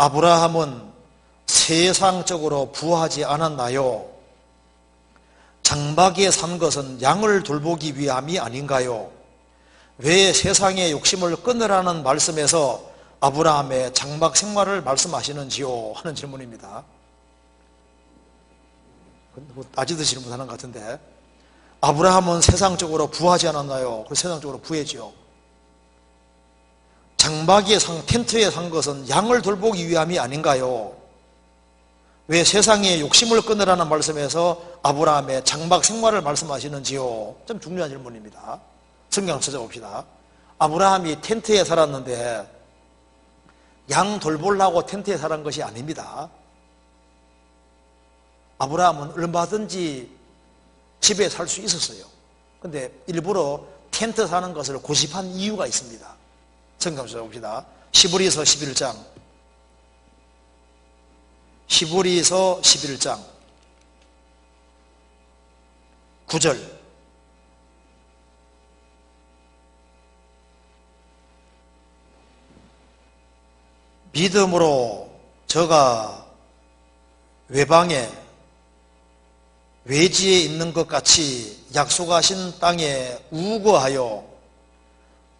아브라함은 세상적으로 부하지 않았나요? 장막에 산 것은 양을 돌보기 위함이 아닌가요? 왜 세상의 욕심을 끊으라는 말씀에서 아브라함의 장막 생활을 말씀하시는지요? 하는 질문입니다. 아직도 질문하는 것 같은데 아브라함은 세상적으로 부하지 않았나요? 그 세상적으로 부했죠. 장막에 산 텐트에 산 것은 양을 돌보기 위함이 아닌가요? 왜 세상에 욕심을 끊으라는 말씀에서 아브라함의 장막 생활을 말씀하시는지요? 좀 중요한 질문입니다. 성경을 찾아봅시다. 아브라함이 텐트에 살았는데 양 돌보려고 텐트에 살은 것이 아닙니다. 아브라함은 얼마든지 집에 살 수 있었어요. 근데 일부러 텐트 사는 것을 고집한 이유가 있습니다. 성경 찾아봅시다. 시브리서 11장. 시브리서 11장. 9절. 믿음으로 저가 외방에 외지에 있는 것 같이 약속하신 땅에 우거하여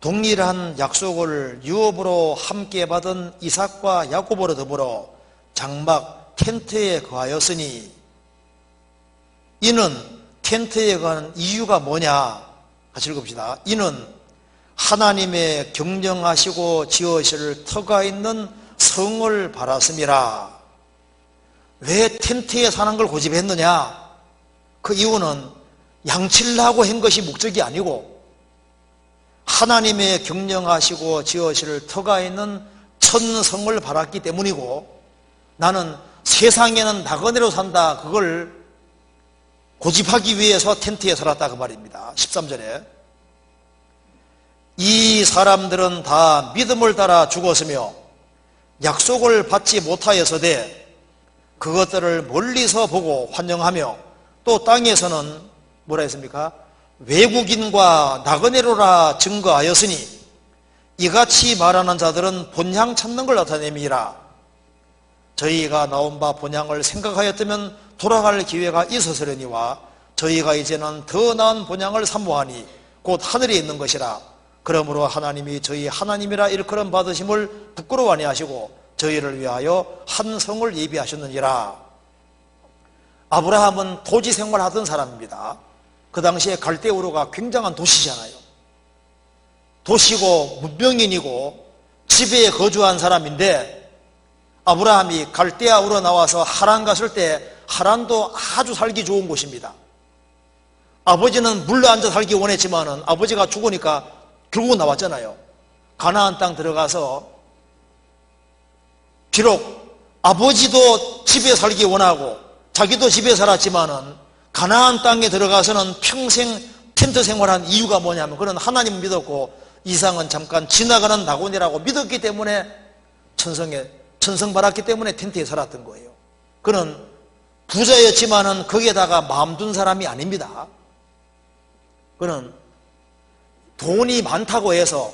동일한 약속을 유업으로 함께 받은 이삭과 야곱으로 더불어 장막 텐트에 거하였으니 이는 텐트에 거하는 이유가 뭐냐 같이 읽읍시다. 이는 하나님의 경영하시고 지으실 터가 있는 성을 바랐음이라. 왜 텐트에 사는 걸 고집했느냐? 그 이유는 양칠하고 한 것이 목적이 아니고 하나님의 경영하시고 지으실 터가 있는 천성을 바랐기 때문이고 나는 세상에는 나그네로 산다 그걸 고집하기 위해서 텐트에 살았다 그 말입니다. 13절에 이 사람들은 다 믿음을 따라 죽었으며 약속을 받지 못하여서되 그것들을 멀리서 보고 환영하며 또 땅에서는 뭐라 했습니까? 외국인과 나그네로라 증거하였으니 이같이 말하는 자들은 본향 찾는 걸 나타냄이라. 저희가 나온 바 본향을 생각하였다면 돌아갈 기회가 있었으려니와 저희가 이제는 더 나은 본향을 사모하니 곧 하늘에 있는 것이라. 그러므로 하나님이 저희 하나님이라 일컬음 받으심을 부끄러워 아니하시고 저희를 위하여 한 성을 예비하셨느니라. 아브라함은 도지 생활하던 사람입니다 그 당시에 갈대우르가 굉장한 도시잖아요 도시고 문명인이고 집에 거주한 사람인데 아브라함이 갈대아 우러 나와서 하란 갔을 때 하란도 아주 살기 좋은 곳입니다 아버지는 물러 앉아 살기 원했지만은 아버지가 죽으니까 결국 나왔잖아요. 가나안 땅 들어가서 비록 아버지도 집에 살기 원하고 자기도 집에 살았지만은 가나안 땅에 들어가서는 평생 텐트 생활한 이유가 뭐냐면 그는 하나님 믿었고 이상은 잠깐 지나가는 낙원이라고 믿었기 때문에 천성에 천성 받았기 때문에 텐트에 살았던 거예요. 그는 부자였지만은 거기에다가 마음 둔 사람이 아닙니다. 그는 돈이 많다고 해서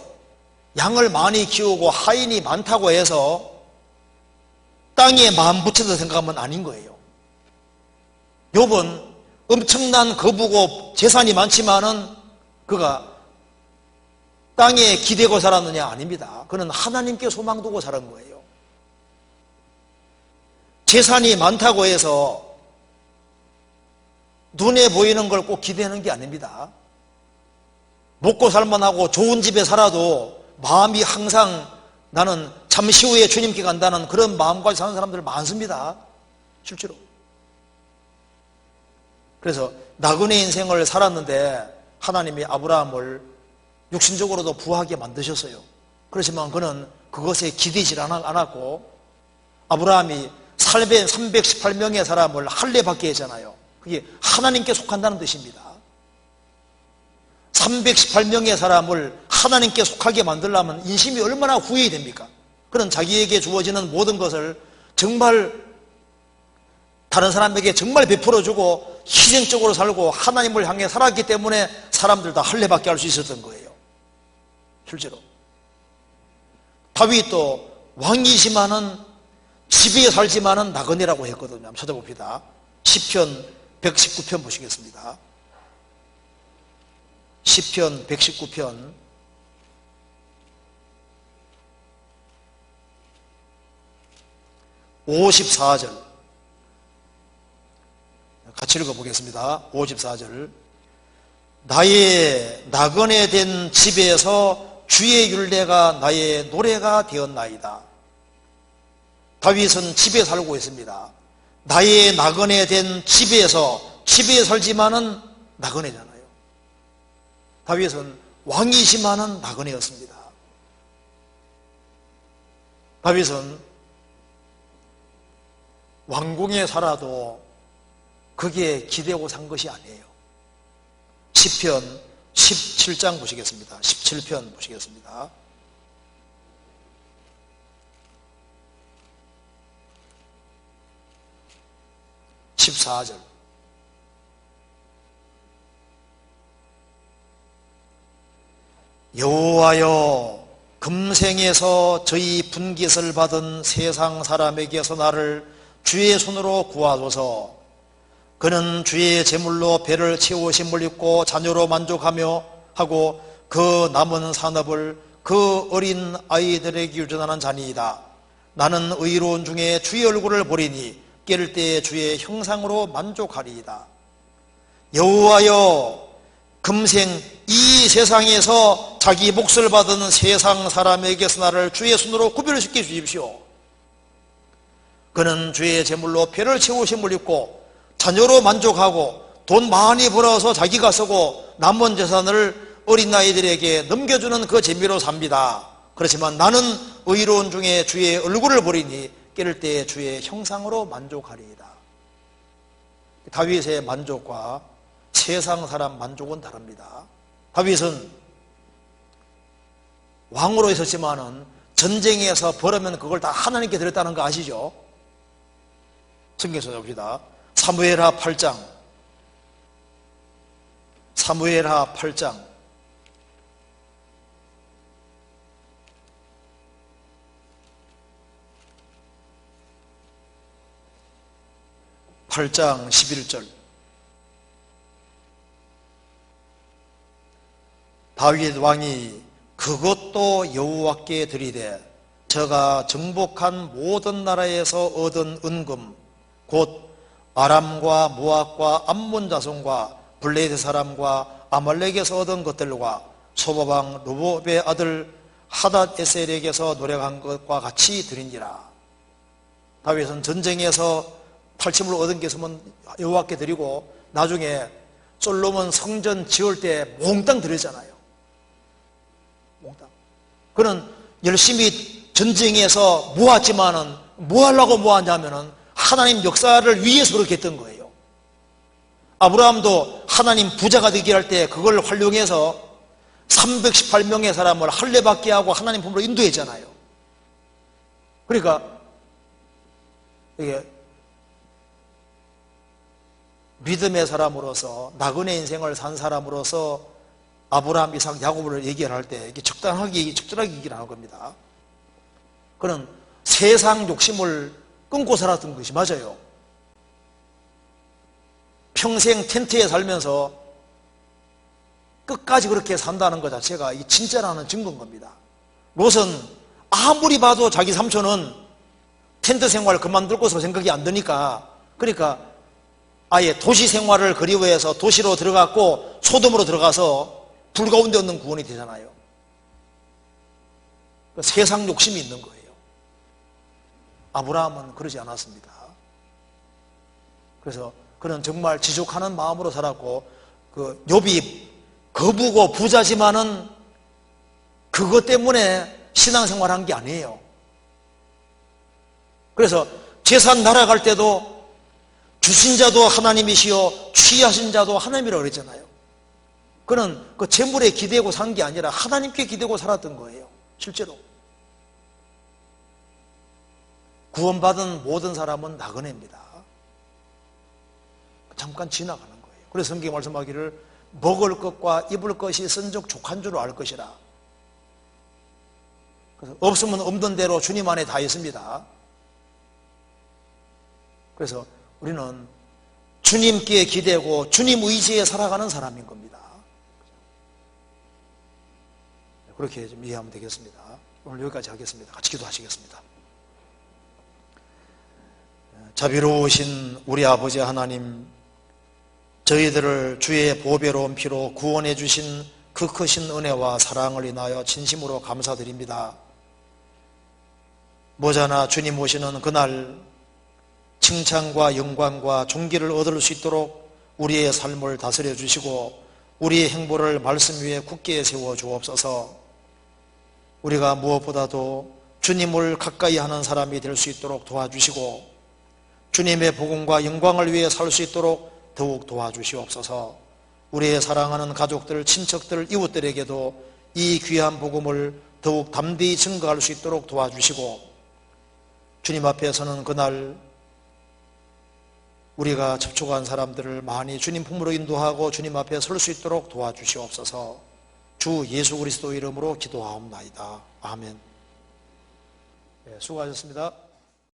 양을 많이 키우고 하인이 많다고 해서 땅에 마음 붙여서 생각하면 아닌 거예요. 욥은 엄청난 거부고 재산이 많지만은 그가 땅에 기대고 살았느냐 아닙니다. 그는 하나님께 소망 두고 살은 거예요. 재산이 많다고 해서 눈에 보이는 걸 꼭 기대하는 게 아닙니다. 먹고 살만하고 좋은 집에 살아도 마음이 항상 나는 잠시 후에 주님께 간다는 그런 마음까지 사는 사람들 많습니다. 실제로. 그래서 나그네 인생을 살았는데 하나님이 아브라함을 육신적으로도 부하게 만드셨어요. 그렇지만 그는 그것에 기대질 않았고 아브라함이 살배 318명의 사람을 할례받게 했잖아요. 그게 하나님께 속한다는 뜻입니다. 318명의 사람을 하나님께 속하게 만들려면 인심이 얼마나 후회이 됩니까? 그런 자기에게 주어지는 모든 것을 정말 다른 사람에게 정말 베풀어주고 희생적으로 살고 하나님을 향해 살았기 때문에 사람들 다 할례받게 할수 있었던 거예요. 실제로. 다윗도 왕이지만은 집에 살지만은 나그네라고 했거든요. 한번 찾아봅시다. 10편 119편 보시겠습니다. 10편 119편 54절 같이 읽어보겠습니다. 54절 나의 나그네 된 집에서 주의 율례가 나의 노래가 되었나이다. 다윗은 집에 살고 있습니다. 나의 나그네 된 집에서 집에 살지만은 나그네잖아요. 다윗은 왕이지만은 나그네였습니다. 다윗은 왕궁에 살아도 그게 기대고 산 것이 아니에요. 10편 17장 보시겠습니다. 17편 보시겠습니다. 14절 여호와여 금생에서 저희 분깃을 받은 세상 사람에게서 나를 주의 손으로 구하소서 그는 주의 제물로 배를 채우심을 입고 자녀로 만족하며 하고 그 남은 산업을 그 어린 아이들에게 유전하는 자니이다. 나는 의로운 중에 주의 얼굴을 보리니 깰 때에 주의 형상으로 만족하리이다. 여호와여 금생 이 세상에서 자기 몫을 받은 세상 사람에게서 나를 주의 손으로 구별시켜 주십시오. 그는 주의 제물로 배를 채우심을 입고 자녀로 만족하고 돈 많이 벌어서 자기가 쓰고 남은 재산을 어린 아이들에게 넘겨주는 그 재미로 삽니다. 그렇지만 나는 의로운 중에 주의 얼굴을 보리니 깨를 때에 주의 형상으로 만족하리이다. 다윗의 만족과 세상 사람 만족은 다릅니다. 다윗은 왕으로 있었지만은 전쟁에서 벌으면 그걸 다 하나님께 드렸다는 거 아시죠? 성경에서 봅시다. 사무엘하 8장. 사무엘하 8장. 8장 11절. 다윗 왕이 그것도 여호와께 드리되 저가 정복한 모든 나라에서 얻은 은금 곧 아람과 모압과 암몬 자손과 블레드 사람과 아말렉에서 얻은 것들과 소바방 루봇의 아들 하닷 에셀에게서 노력한 것과 같이 드린지라. 다윗은 전쟁에서 탈침을 얻은 게 있으면 여호와께 드리고 나중에 솔로몬 성전 지을 때 몽땅 드렸잖아요. 몽땅. 그는 열심히 전쟁에서 모았지만은 뭐 하려고 모았냐면은 하나님 역사를 위해서 그렇게 했던 거예요. 아브라함도 하나님 부자가 되게 할때 그걸 활용해서 318명의 사람을 할례받게 하고 하나님 품으로 인도했잖아요. 그러니까 이게 믿음의 사람으로서 나그네 인생을 산 사람으로서 아브라함, 이삭, 야곱을 얘기를 할때 이게 적당하게 적절하게 얘기를 하는 겁니다. 그는 세상 욕심을 끊고 살았던 것이 맞아요. 평생 텐트에 살면서 끝까지 그렇게 산다는 것 자체가 이 진짜라는 증거인 겁니다. 롯은 아무리 봐도 자기 삼촌은 텐트 생활을 그만두고서 생각이 안 드니까 그러니까 아예 도시 생활을 그리워해서 도시로 들어갔고 소돔으로 들어가서 불 가운데 없는 구원이 되잖아요. 그 세상 욕심이 있는 거예요. 아브라함은 그러지 않았습니다. 그래서 그는 정말 지족하는 마음으로 살았고 그 욥이 거부고 부자지만은 그것 때문에 신앙생활한 게 아니에요. 그래서 재산 날아갈 때도 주신 자도 하나님이시요 취하신 자도 하나님이라고 그랬잖아요. 그는 그 재물에 기대고 산 게 아니라 하나님께 기대고 살았던 거예요. 실제로. 구원받은 모든 사람은 나그네입니다. 잠깐 지나가는 거예요. 그래서 성경 말씀하기를 먹을 것과 입을 것이 선적 족한 줄을 알 것이라. 그래서 없으면 없는 대로 주님 안에 다 있습니다. 그래서 우리는 주님께 기대고 주님 의지에 살아가는 사람인 겁니다. 그렇게 좀 이해하면 되겠습니다. 오늘 여기까지 하겠습니다. 같이 기도하시겠습니다. 자비로우신 우리 아버지 하나님, 저희들을 주의 보배로운 피로 구원해 주신 그 크신 은혜와 사랑을 인하여 진심으로 감사드립니다. 모자나 주님 오시는 그날 칭찬과 영광과 존귀를 얻을 수 있도록 우리의 삶을 다스려 주시고 우리의 행보를 말씀 위에 굳게 세워 주옵소서. 우리가 무엇보다도 주님을 가까이 하는 사람이 될 수 있도록 도와주시고 주님의 복음과 영광을 위해 살 수 있도록 더욱 도와주시옵소서. 우리의 사랑하는 가족들, 친척들, 이웃들에게도 이 귀한 복음을 더욱 담대히 증거할 수 있도록 도와주시고 주님 앞에서는 그날 우리가 접촉한 사람들을 많이 주님 품으로 인도하고 주님 앞에 설 수 있도록 도와주시옵소서. 주 예수 그리스도 이름으로 기도하옵나이다. 아멘. 네, 수고하셨습니다.